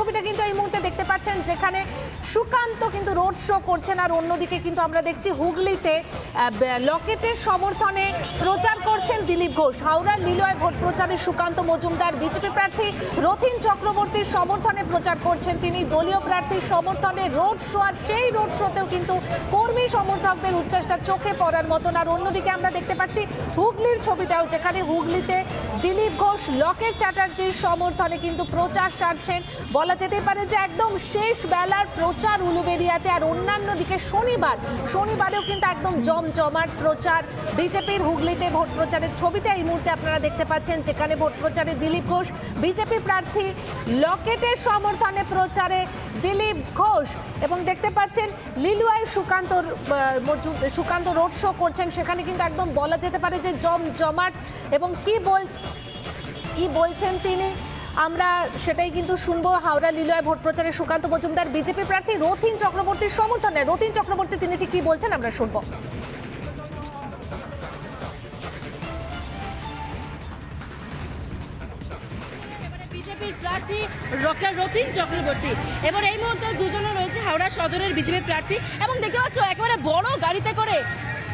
ছবিটা কিন্তু এই পাচ্ছেন, যেখানে সুকান্ত কিন্তু রোড শো করছেন আর অন্যদিকে কিন্তু আমরা দেখছি হুগলিতে লকেটের সমর্থনে প্রচার করছেন দিলীপ ঘোষ। হাওড়ার লীলয় ভোট প্রচারে সুকান্ত মজুমদার। বিজেপি প্রার্থী রথিন চক্রবর্তীর সমর্থনে প্রচার করছেন তিনি। দলীয় প্রার্থীর সমর্থনে রোড শো, আর সেই রোড শোতেও কিন্তু কর্মী সমর্থকদের উচ্ছ্বাসটা চোখে পড়ার মতন। আর অন্যদিকে আমরা দেখতে পাচ্ছি হুগলির ছবিটাও, যেখানে হুগলিতে দিলীপ ঘোষ, লকেট চ্যাটার্জির সমর্থনে কিন্তু প্রচার সারছেন। বলা যেতে পারে যে একদম শেষ বেলার প্রচার উলুবেরিয়াতে আর অন্যান্য দিকে শনিবার, শনিবারেও কিন্তু একদম জমজমাট প্রচার। বিজেপির হুগলিতে ভোট প্রচারের ছবিটা এই মুহূর্তে আপনারা দেখতে পাচ্ছেন, যেখানে ভোট প্রচারে দিলীপ ঘোষ। বিজেপি প্রার্থী লকেটের সমর্থনে প্রচারে দিলীপ ঘোষ। এবং দেখতে পাচ্ছেন, লিলুয়ায় সুকান্ত সুকান্ত রোড শো করছেন। সেখানে কিন্তু একদম বলা যেতে পারে যে জমজমাট। এবং কি বল, কি বলছেন তিনি? আমরা সেটাই কিন্তু শুনব। হাওড়া লিলয় ভোট প্রচারে সুকান্ত মজুমদার, বিজেপি প্রার্থী রথিন চক্রবর্তীর সমর্থনে। রথিন চক্রবর্তী, তিনি যে কি বলছেন আমরা শুনব। বিজেপির প্রার্থী ডক্টর রতিন চক্রবর্তী। এবার এই মুহূর্তে দুজনে রয়েছে হাওড়া সদরের বিজেপি প্রার্থী। এবং দেখতে পাচ্ছ, একেবারে বড় গাড়িতে করে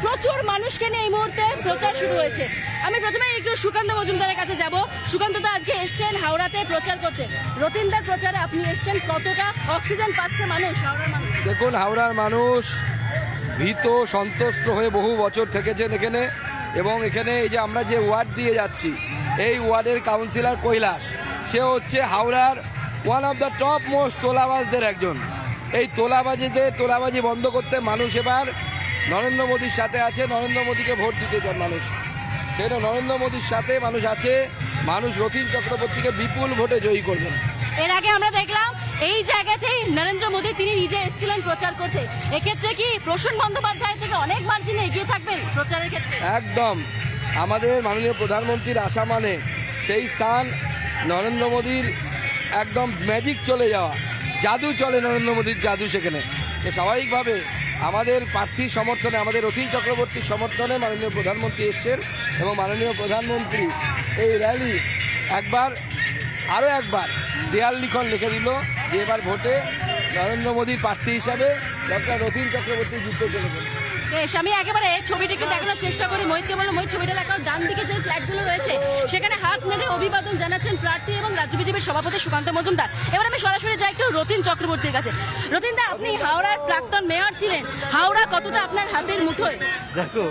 প্রচুর মানুষকে নিয়ে এই মুহূর্তে প্রচার শুরু হয়েছে। আমি প্রথমে একটু সুকান্ত মজুমদারের কাছে যাব। সুকান্ত তো আজকে এসছেন হাওড়াতে প্রচার করতে। রতিনদার প্রচারে আপনি এসছেন কতটা অক্সিজেন পাচ্ছে মানুষ মানুষ? দেখুন, হাওড়ার মানুষ ভীত, সন্ত্রস্ত হয়ে বহু বছর থেকেছেন এখানে এবং এখানে এই যে আমরা যে ওয়ার্ড দিয়ে যাচ্ছি, এই ওয়ার্ডের কাউন্সিলর কৈলাস। সে হচ্ছে হাওড়ার one of the top most তোলাবাজদের একজন। এই তোলাবাজিতে, তোলাবাজি বন্ধ করতে মানুষ এবার নরেন্দ্র মোদীর সাথে আছে নরেন্দ্র মোদীকে ভোট দিতে চান মানুষ। সেই জন্য নরেন্দ্র মোদীর সাথে মানুষ আছে মানুষ রথিন চক্রবর্তীকে বিপুল ভোটে জয়ী করবেন। এর আগে আমরা দেখলাম এই জায়গাতেই নরেন্দ্র মোদী তিনি নিজে এসেছিলেন প্রচার করতে। এক্ষেত্রে কি প্রসূন বন্দ্যোপাধ্যায় থেকে অনেক মার্জিনে এগিয়ে থাকবেন প্রচারের ক্ষেত্রে? একদম। আমাদের মাননীয় প্রধানমন্ত্রীর আশা মানে সেই স্থান নরেন্দ্র মোদীর একদম ম্যাজিক চলে যাওয়া। জাদু চলে নরেন্দ্র মোদীর জাদু সেখানে। তো স্বাভাবিকভাবে আমাদের প্রার্থী সমর্থনে, আমাদের অতীন চক্রবর্তীর সমর্থনে মাননীয় প্রধানমন্ত্রী এসছেন এবং মাননীয় প্রধানমন্ত্রী এই র্যালি একবার, আরও একবার দেয়াল লিখন লিখে দিল যে এবার ভোটে নরেন্দ্র মোদীর প্রার্থী হিসাবে ডক্টর রথিন চক্রবর্তী যুদ্ধ চলেছেন বেশ আমি একেবারে ছবিটিকে দেখানোর চেষ্টা করি। মহিতকে বললাম ওই ছবিটা দেখাও। ডান দিকে যে ফ্ল্যাটগুলো রয়েছে সেখানে হাত মেলে অভিবাদন জানাচ্ছেন প্রার্থী এবং রাজ্য বিজেপির সভাপতি সুকান্ত মজুমদার। এবার আমি সরাসরি যাই একটু রতিন চক্রবর্তীর কাছে। রতিন দা আপনি হাওড়ার প্রাক্তন মেয়র ছিলেন। হাওড়া কতটা আপনার হাতের মুঠোয়? দেখো।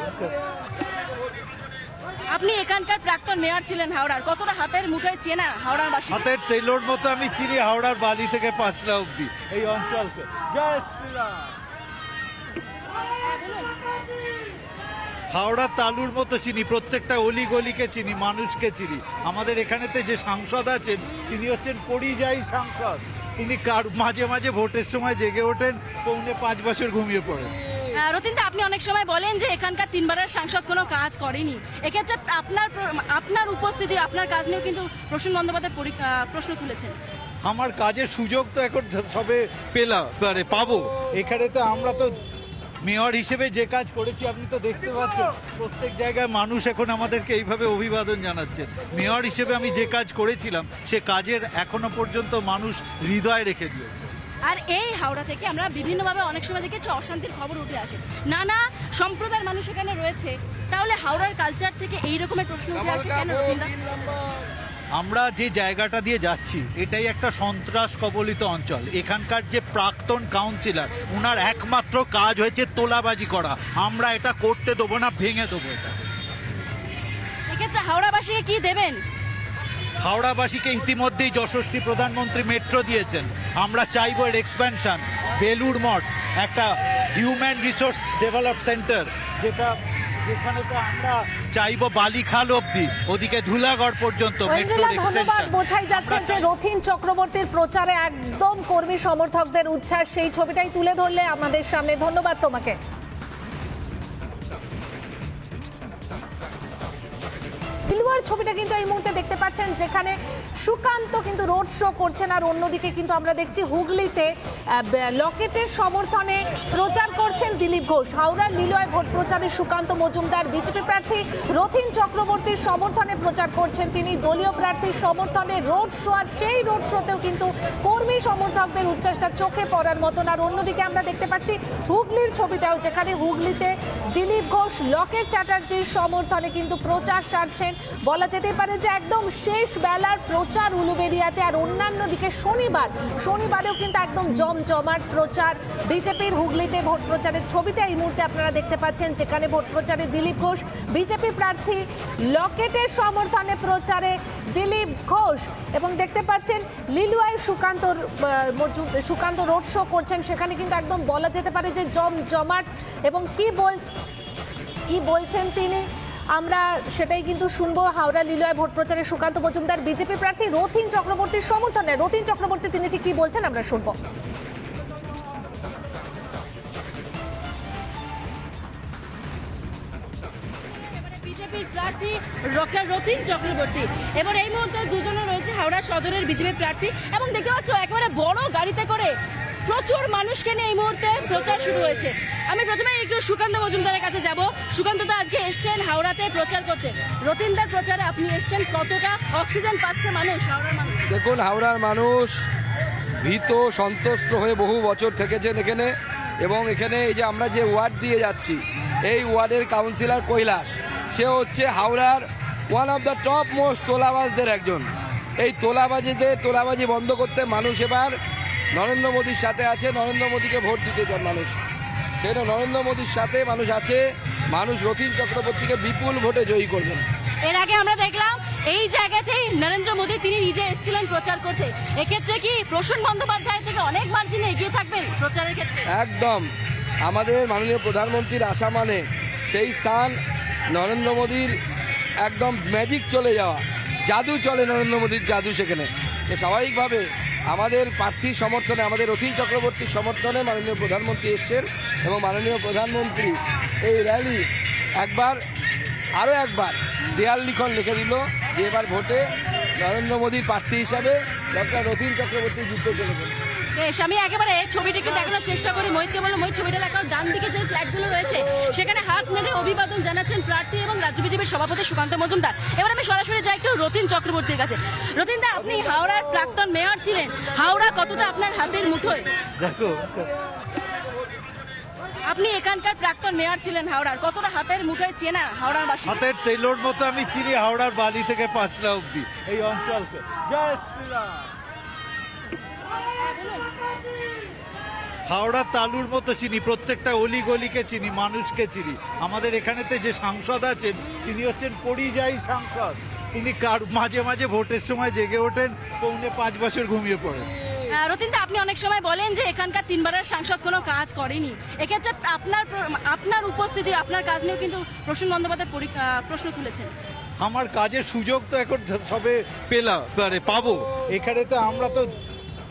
আপনি এখানকার প্রাক্তন মেয়র ছিলেন হাওড়ার। কতটা হাতের মুঠোয় চেনা হাওড়ার বাসী হাতের তেলোর মতো আমি চিনি হাওড়ার বালি থেকে পাঁচলা অবধি এই অঞ্চলকে। জয় শ্রীরাম। হাওড়ার তালুর মতো চিনি প্রত্যেকটা অলি গলিকে চিনি মানুষকে চিনি। আমাদের এখানেতে যে সাংসদ আছেন তিনি হচ্ছেন পরিযায়ী সাংসদ। তিনি কার মাঝে মাঝে ভোটের সময় জেগে ওঠেন পৌনে পাঁচ বছর ঘুমিয়ে পড়েন। আহ, রতিন আপনি অনেক সময় বলেন যে এখানকার তিনবারের সাংসদ কোনো কাজ করেনি। এক্ষেত্রে আপনার আপনার উপস্থিতি আপনার কাজ নিয়েও কিন্তু প্রসূন বন্দ্যোপাধ্যায় পরি- প্রশ্ন তুলেছেন। আমার কাজের সুযোগ তো এখন সবে পেলাম মানে পাবো। এখানে তো আমরা তো মেয়র হিসেবে যে কাজ করেছি, আপনি তো দেখতে পাচ্ছেন, প্রত্যেক জায়গায় মানুষ এখন আমাদেরকে এইভাবে অভিবাদন জানাচ্ছেন মেয়র হিসেবে আমি যে কাজ করেছিলাম, সে কাজের এখনও পর্যন্ত মানুষ হৃদয় রেখে দিয়েছে। আর এই হাওড়া থেকে আমরা বিভিন্নভাবে অনেক সময় দেখেছি অশান্তির খবর উঠে আসে। নানা সম্প্রদায়ের মানুষ এখানে রয়েছে। তাহলে হাওড়ার কালচার থেকে এই রকমের প্রশ্ন উঠে আসে কেন রতিনদা? আমরা যে জায়গাটা দিয়ে যাচ্ছি এটাই একটা সন্ত্রাস কবলিত অঞ্চল। এখানকার যে প্রাক্তন কাউন্সিলর ওনার একমাত্র কাজ হয়েছে তোলাবাজি করা। আমরা এটা করতে দেবো না ভেঙে দেবো এটা। এক্ষেত্রে হাওড়াবাসীকে কি দেবেন? হাওড়াবাসীকে ইতিমধ্যেই যশস্বী প্রধানমন্ত্রী মেট্রো দিয়েছেন। আমরা চাইব এর এক্সপ্যানশন বেলুর মঠ একটা হিউম্যান রিসোর্স ডেভেলপ সেন্টার যেটা যেখানে তো আমরা চাইব বালিখাল অবধি ওদিকে ধুলাগড় পর্যন্ত ধন্যবাদ বোঝাই যাচ্ছে যে রথিন চক্রবর্তীর প্রচারে একদম কর্মী সমর্থকদের উচ্ছ্বাস সেই ছবিটাই তুলে ধরলে আমাদের সামনে। ধন্যবাদ তোমাকে। ছবিটা কিন্তু এই মুহূর্তে দেখতে পাচ্ছেন, যেখানে সুকান্ত কিন্তু রোড শো করছেন, আর অন্যদিকে কিন্তু আমরা দেখছি হুগলিতে লকেটের সমর্থনে প্রচার করছেন দিলীপ ঘোষ। হাওড়ার নিলয় ভোট প্রচারে সুকান্ত মজুমদার। বিজেপি প্রার্থী রথিন চক্রবর্তীর সমর্থনে প্রচার করছেন তিনি। দলীয় প্রার্থীর সমর্থনে রোড শো, আর সেই রোড শোতেও কিন্তু কর্মী সমর্থকদের উচ্ছ্বাসটা চোখে পড়ার মতন। আর অন্যদিকে আমরা দেখতে পাচ্ছি হুগলির ছবিটাও, যেখানে হুগলিতে দিলীপ ঘোষ, লকেট চ্যাটার্জির সমর্থনে কিন্তু প্রচার সারছেন। বলা যেতে পারে যে একদম শেষ বেলার প্রচার উলুবেরিয়াতে আর অন্যান্য দিকে শনিবার, শনিবারেও কিন্তু একদম জমজমাট প্রচার। বিজেপির হুগলিতে ভোট প্রচারের ছবিটা এই মুহূর্তে আপনারা দেখতে পাচ্ছেন, যেখানে ভোট প্রচারে দিলীপ ঘোষ, বিজেপি প্রার্থী লকেটের সমর্থনে প্রচারে দিলীপ ঘোষ। এবং দেখতে পাচ্ছেন, লিলুয়াই সুকান্ত সুকান্ত রোড শো করছেন। সেখানে কিন্তু একদম বলা যেতে পারে যে জমজমাট। এবং কি বল, কি বলছেন তিনি? আমরা সেটাই কিন্তু শুনব হাওড়া লিলয় ভোট প্রচারে সুকান্ত মজুমদার, বিজেপি প্রার্থী রথিন চক্রবর্তীর সমর্থনে। রথিন চক্রবর্তী, তিনি যে কি বলছেন আমরা শুনব। বিজেপির প্রার্থী রকেট রতিন চক্রবর্তী। এবার এই মুহূর্তে দুজনে রয়েছে হাওড়া সদরের বিজেপি প্রার্থী। এবং দেখতে পাচ্ছ, একেবারে বড় গাড়িতে করে প্রচুর মানুষকে নিয়ে এই মুহূর্তে প্রচার শুরু হয়েছে। আমি প্রথমে একটু সুকান্ত মজুমদারের কাছে যাব। সুকান্ত তো আজকে এসছেন হাওড়াতে প্রচার করতে। রতিনদার প্রচারে আপনি এসছেন কতটা অক্সিজেন পাচ্ছে মানুষ মানুষ? দেখুন, হাওড়ার মানুষ ভীত, সন্ত্রস্ত হয়ে বহু বছর থেকেছেন এখানে এবং এখানে এই যে আমরা যে ওয়ার্ড দিয়ে যাচ্ছি, এই ওয়ার্ডের কাউন্সিলর কৈলাস। সে হচ্ছে হাওড়ার one of the top most তোলাবাজদের একজন। এই তোলাবাজিতে, তোলাবাজি বন্ধ করতে মানুষ এবার নরেন্দ্র মোদীর সাথে আছে, নরেন্দ্র মোদীকে ভোট দিতে চান মানুষ। জন্য নরেন্দ্র মোদীর সাথে মানুষ আছে। মানুষ রথীন চক্রবর্তীকে বিপুল ভোটে জয়ী করবেন। এর আগে আমরা দেখলাম এই জায়গাতেই নরেন্দ্র মোদী তিনি নিজে এসেছিলেন প্রচার করতে। এক্ষেত্রে কি প্রসূন বন্দ্যোপাধ্যায় থেকে অনেক মার্জিনে এগিয়ে থাকবেন প্রচারের ক্ষেত্রে? একদম। আমাদের মাননীয় প্রধানমন্ত্রীর আশা মানে সেই স্থান নরেন্দ্র মোদীর একদম ম্যাজিক চলে যাওয়া। জাদু চলে নরেন্দ্র মোদীর জাদু সেখানে। তো স্বাভাবিকভাবে আমাদের প্রার্থীর সমর্থনে আমাদের রথীন চক্রবর্তীর সমর্থনে মাননীয় প্রধানমন্ত্রী এসছেন। এবং মাননীয় প্রধানমন্ত্রী এই র্যালি একবার আরও একবার দেয়াল লিখন লিখে দিল যে এবার ভোটে নরেন্দ্র মোদীর প্রার্থী হিসাবে ডক্টর রথীন চক্রবর্তী জিততে চলেছেন বেশ আমি একেবারে ছবিটিকে দেখানোর চেষ্টা করি। মহিতকে বললাম ওই ছবিটা দেখাও ডান দিকে যে ফ্ল্যাটগুলো রয়েছে সেখানে হাত মেলে অভিবাদন জানাচ্ছেন প্রার্থী এবং রাজ্য বিজেপির সভাপতি সুকান্ত মজুমদার। এবার আমি সরাসরি যাই একটু রতিন চক্রবর্তীর কাছে। রতিন দা আপনি হাওড়ার প্রাক্তন মেয়র ছিলেন। হাওড়া কতটা আপনার হাতের মুঠোয়? দেখো আপনি এখানকার প্রাক্তন মেয়র ছিলেন হাওড়ার। কতটা হাতের মুঠোয় চেনা হাওড়ার বাসী হাতের তেলোর মতো আমি চিনি হাওড়ার বালি থেকে পাঁচটা অবধি এই অঞ্চলকে। জয় শ্রীরাম। হাওড়ার তালুর মতো চিনি, প্রত্যেকটা অলি গলিকে চিনি, মানুষকে চিনি। আমাদের এখানেতে যে সাংসদ আছেন, তিনি হচ্ছেন পরিযায়ী সাংসদ। তিনি কার মাঝে মাঝে ভোটের সময় জেগে ওঠেন, পৌনে পাঁচ বছর ঘুমিয়ে পড়েন। রতিন দা আপনি অনেক সময় বলেন যে এখানকার তিনবারের সাংসদ কোনো কাজ করেনি। এক্ষেত্রে আপনার আপনার উপস্থিতি আপনার কাজ নিয়েও কিন্তু প্রসূন বন্দ্যোপাধ্যায় পরি- প্রশ্ন তুলেছেন। আমার কাজের সুযোগ তো এখন সবে পেলাম মানে পাবো। এখানে তো আমরা তো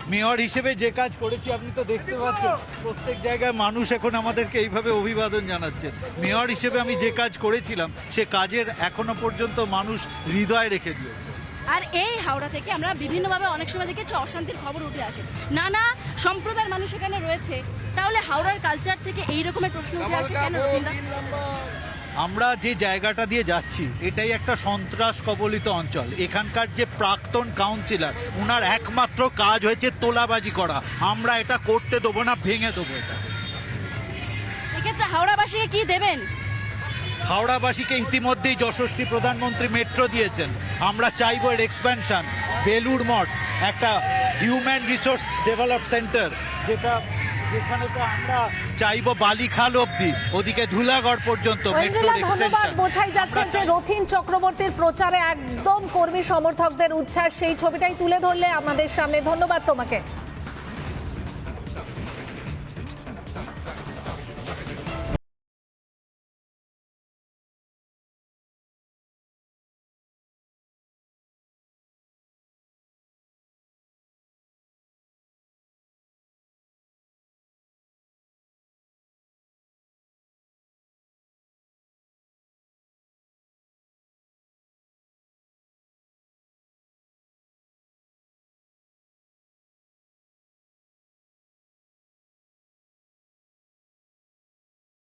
মেয়র হিসেবে যে কাজ করেছি আপনি তো দেখতে পাচ্ছেন প্রত্যেক জায়গায় মানুষ এখন আমাদেরকে এইভাবে অভিবাদন জানাচ্ছে। মেয়র হিসেবে আমি যে কাজ করেছিলাম সে কাজের এখনও পর্যন্ত মানুষ হৃদয় রেখে দিয়েছে। আর এই হাওড়া থেকে আমরা বিভিন্নভাবে অনেক সময় দেখেছি অশান্তির খবর উঠে আসে। নানা সম্প্রদায়ের মানুষ এখানে রয়েছে। তাহলে হাওড়ার কালচার থেকে এই রকমের প্রশ্ন উঠে আসে কেন আমরা যে জায়গাটা দিয়ে যাচ্ছি এটাই একটা সন্ত্রাস কবলিত অঞ্চল। এখানকার যে প্রাক্তন কাউন্সিলর ওনার একমাত্র কাজ হয়েছে তোলাবাজি করা। আমরা এটা করতে দেবো না ভেঙে দেবো এটা। এক্ষেত্রে হাওড়াবাসীকে কি দেবেন? হাওড়াবাসীকে ইতিমধ্যেই যশস্বী প্রধানমন্ত্রী মেট্রো দিয়েছেন। আমরা চাইব এর এক্সপ্যানশন বেলুর মঠ একটা হিউম্যান রিসোর্স ডেভেলপ সেন্টার যেটা যেখানে তো আমরা চাইব বালিখাল অবধি ওদিকে ধুলাগড় পর্যন্ত মেট্রোর এক্সটেনশন বোঝাই যাচ্ছে যে রথিন চক্রবর্তীর প্রচারে একদম কর্মী সমর্থকদের উচ্ছ্বাস সেই ছবিটাই তুলে ধরলে আমাদের সামনে। ধন্যবাদ তোমাকে।